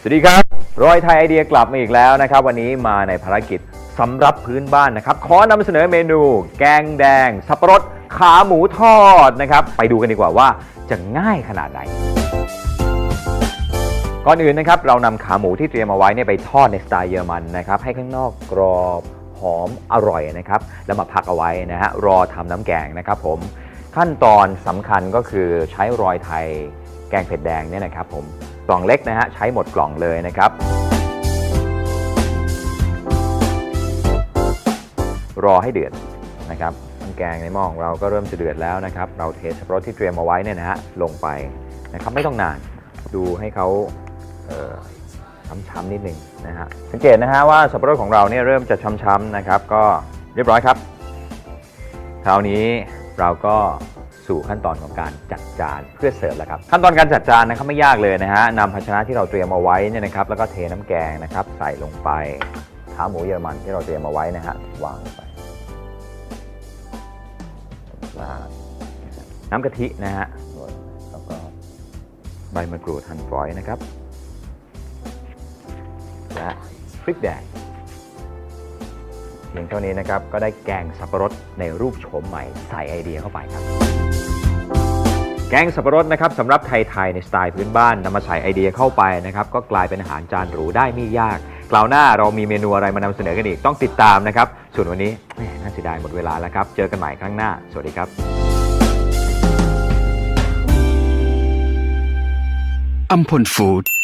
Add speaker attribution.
Speaker 1: สวัสดีครับ รอยไทยไอเดียกลับมาอีกแล้วนะครับ วันนี้มาในภารกิจสำรับพื้นบ้านนะครับ ขอนำเสนอเมนู แกงแดง สับปะรด ขาหมูทอดนะครับ ไปดูกันดีกว่าว่าจะง่ายขนาดไหน ก่อนอื่นนะครับเรานำขาหมูที่เตรียมเอาไว้เนี่ยไปทอดในสไตล์เยอรมันนะครับ ให้ข้างนอกกรอบหอมอร่อยนะครับแล้วมาพักเอาไว้นะฮะรอทำน้ำแกงนะครับผมขั้นตอนสำคัญก็คือใช้รอยไทยแกงเผ็ดแดงเนี่ยนะครับผม กล่องเล็กนะฮะใช้หมดกล่องเลยนะครับรอให้เดือดนะครับน้ำแกงในหม้อของเราก็เริ่มจะเดือดแล้วนะครับ เราเทสับปะรดที่เตรียมเอาไว้เนี่ยนะฮะลงไปนะครับไม่ต้องนานดูให้เขาเช้ำๆนิดหนึ่งนะฮะสังเกตนะฮะว่าสับปะรดของเราเนี่ยเริ่มจะช้ำๆนะครับ ก็เรียบร้อยครับ คราวนี้เราก็ สู่ขั้นตอนของการจัดจานเพื่อเสิร์ฟแล้วครับขั้นตอนการจัดจานนะครับไม่ยากเลยนะฮะนำภาชนะที่เราเตรียมเอาไว้เนี่ยนะครับแล้วก็เทน้ำแกงนะครับใส่ลงไปขาหมูเยอรมันที่เราเตรียมเอาไว้นะฮะวางลงไปน้ำกะทินะฮะแล้วก็ใบมะกรูดหั่นฝอยนะครับและพริกแดง พียงเท่านี้นะครับ ก็ได้แกงสับปะรดในรูปโฉมใหม่ใส่ไอเดียเข้าไปครับ แกงสับปะรดนะครับสำหรับไทยๆในสไตล์พื้นบ้านนำมาใส่ไอเดียเข้าไปนะครับ ก็กลายเป็นอาหารจานหรูได้ไม่ยากกล่าวหน้าเรามีเมนูอะไรมานำเสนอกันอีกต้องติดตามนะครับ ส่วนวันนี้แหมน่าเสียดายหมดเวลาแล้วครับ เจอกันใหม่ครั้งหน้า สวัสดีครับ
Speaker 2: อัมพลฟู้ด